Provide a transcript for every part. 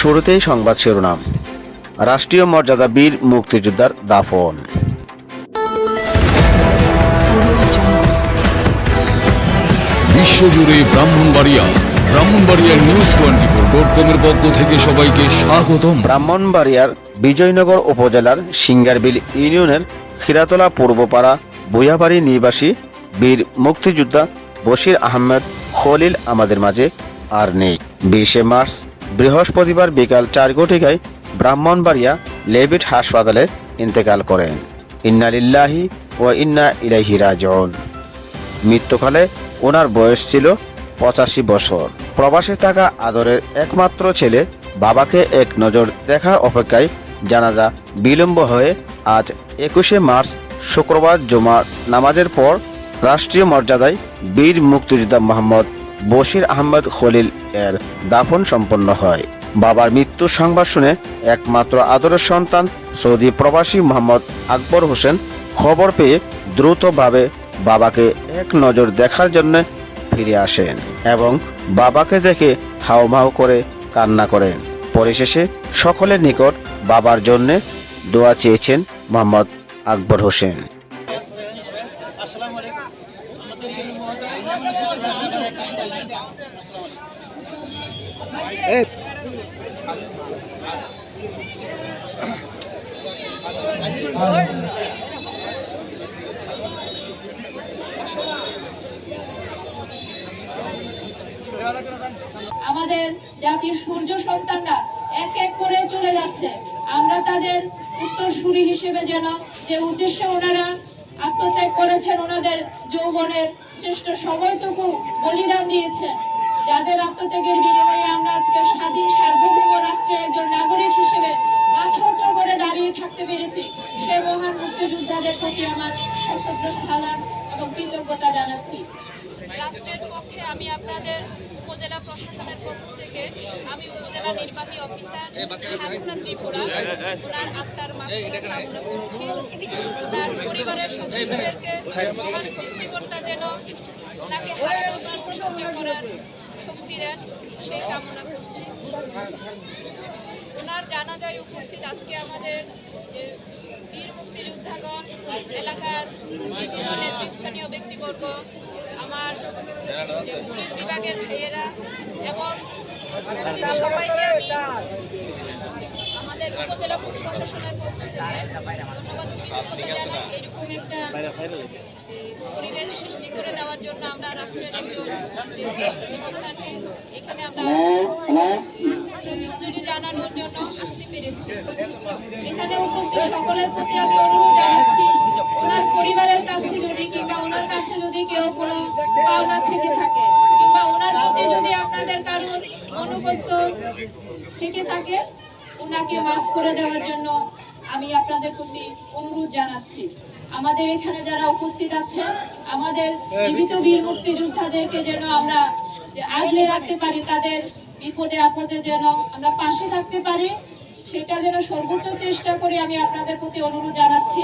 শুরুতেই সংবাদ শিরোনাম। রাষ্ট্রীয় মর্যাদা বীর মুক্তিযোদ্ধার দাফন। বিশ্বজুড়ে ব্রাহ্মণবাড়িয়া ব্রাহ্মণবাড়িয়ার নিউজ টোয়েন্টি ফোর ডট কমের পক্ষ থেকে সবাইকে স্বাগতম। ব্রাহ্মণবাড়িয়ার বিজয়নগর উপজেলার সিঙ্গারবিল ইউনিয়নের খিরাতলা পূর্বপাড়া বুয়াবাড়ি নিবাসী বীর মুক্তিযোদ্ধা বশির আহমেদ খলিল আমাদের মাঝে আর নেই। বিশে মার্চ বৃহস্পতিবার বিকাল চার ঘটিকায় ব্রাহ্মণবাড়িয়া লেভিট হাসপাতালে ইন্তেকাল করেন। ইন্নালিল্লাহি ও ইন্না ইলাইহি রাজিউন। মৃত্যুকালে ওনার বয়স ছিল পঁচাশি বছর। প্রবাসে থাকা আদরের একমাত্র ছেলে বাবাকে এক নজর দেখার অপেক্ষায় জানাজা বিলম্ব হয়ে আজ একুশে মার্চ শুক্রবার জমা নামাজের পর রাষ্ট্রীয় মর্যাদায় বীর মুক্তিযোদ্ধা মোহাম্মদ বশির আহমদ খলিল এর দাফন সম্পন্ন হয়। বাবার মৃত্যুর সংবাদ শুনে একমাত্র আদরের সন্তান সৌদি প্রবাসী মোহাম্মদ আকবর হোসেন খবর পেয়ে দ্রুতভাবে বাবাকে এক নজর দেখার জন্য ফিরে আসেন এবং বাবাকে দেখে হাওমাও করে কান্না করেন। পরিশেষে সকলের নিকট বাবার জন্যে দোয়া চেয়েছেন মোহাম্মদ আকবর হোসেন। আমাদের জাতির সূর্য সন্তানরা এক এক করে চলে যাচ্ছে। আমরা তাদের উত্তরসূরি হিসেবে যেন যে উদ্দেশ্যে ওনারা আত্মত্যাগ করেছেন ওনাদের যৌবনের শ্রেষ্ঠ সময়টুকু বলিদান দিয়েছেন। যাদের আত্মত্যাগের বিনিময়ে আমরা আজকে স্বাধীন সার্বভৌম রাষ্ট্রের একজন নাগরিক হিসেবে মাথা উঁচু করে দাঁড়িয়ে থাকতে পেরেছি সে মহান মুক্তিযোদ্ধাদের প্রতি আমার সশস্ত্র সালাম এবং কৃতজ্ঞতা জানাচ্ছি। রাষ্ট্রের পক্ষে আমি আপনাদের উপজেলা প্রশাসনের পক্ষ আমি উপজেলা নির্বাহী অফিসার সাধনা ত্রিপুরা। ওনার আত্মার মাত্রা কামনা করছি ওনার পরিবারের সদস্যদেরকে মহান সৃষ্টিকর্তা যেন ওনাকে হারানোর সহ্য করার শক্তি দেন সেই কামনা করছি। ওনার জানাজায় উপস্থিত আজকে আমাদের যে বীর মুক্তিযোদ্ধাগণ এলাকার বিভিন্ন নেতৃস্থানীয় ব্যক্তিবর্গ আমার পুলিশ বিভাগের ভাইয়েরা এবং আমাদের জন্য আমরা রাষ্ট্রের পেরেছি এখানে সকলের প্রতি আমি অনুরোধ জানাচ্ছি ওনার পরিবারের কাছে যদি কিংবা ওনার কাছে যদি কেউ কোনো পাওনা থেকে থাকে কিংবা ওনার প্রতি যদি আপনাদের কারোর অনুপস্থ থেকে থাকে ওনাকে মাফ করে দেওয়ার জন্য আমি আপনাদের প্রতি অনুরোধ জানাচ্ছি। আমাদের এখানে যারা উপস্থিত আছেন আমাদের জীবিত বীর মুক্তিযোদ্ধাদেরকে যেন আমরা আগলে রাখতে পারি তাদের বিপদে আপদে যেন আমরা পাশে থাকতে পারি সেটা যেন সর্বোচ্চ চেষ্টা করি আমি আপনাদের প্রতি অনুরোধ জানাচ্ছি।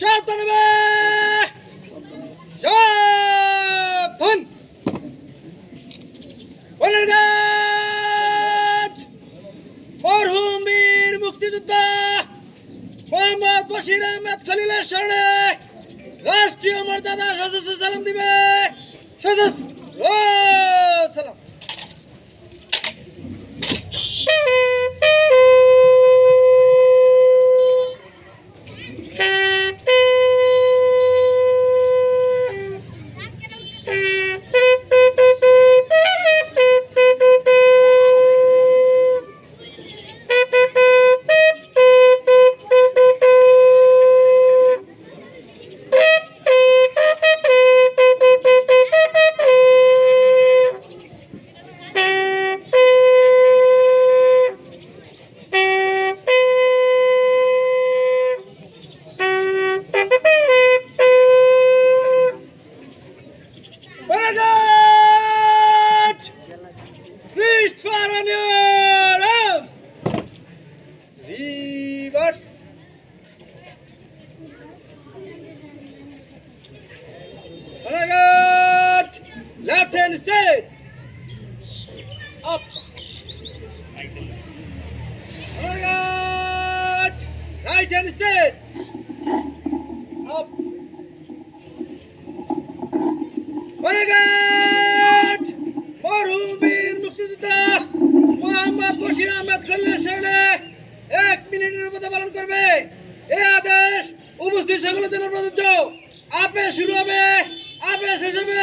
সাতানবে সাবধান ওনারঘাট মরহুম বীর মুক্তিযোদ্ধা বশির আহমেদ খলিলের স্মরণে রাষ্ট্রীয় মর্যাদা সদস্য সালাম দিবে। সদস্য সালাম। David! Up! Forward guard! Right hand straight! Up! Forward guard! মরহুম বীর মুক্তিযোদ্ধা মোহাম্মদ বশির আহমেদ খল্লের স্মরণে এক মিনিটের নিরাপত্তা পালন করবে এ আদেশ উপস্থিত সকলের জন্য প্রযোজ্য আপে শুরু হবে আপে শেষ হবে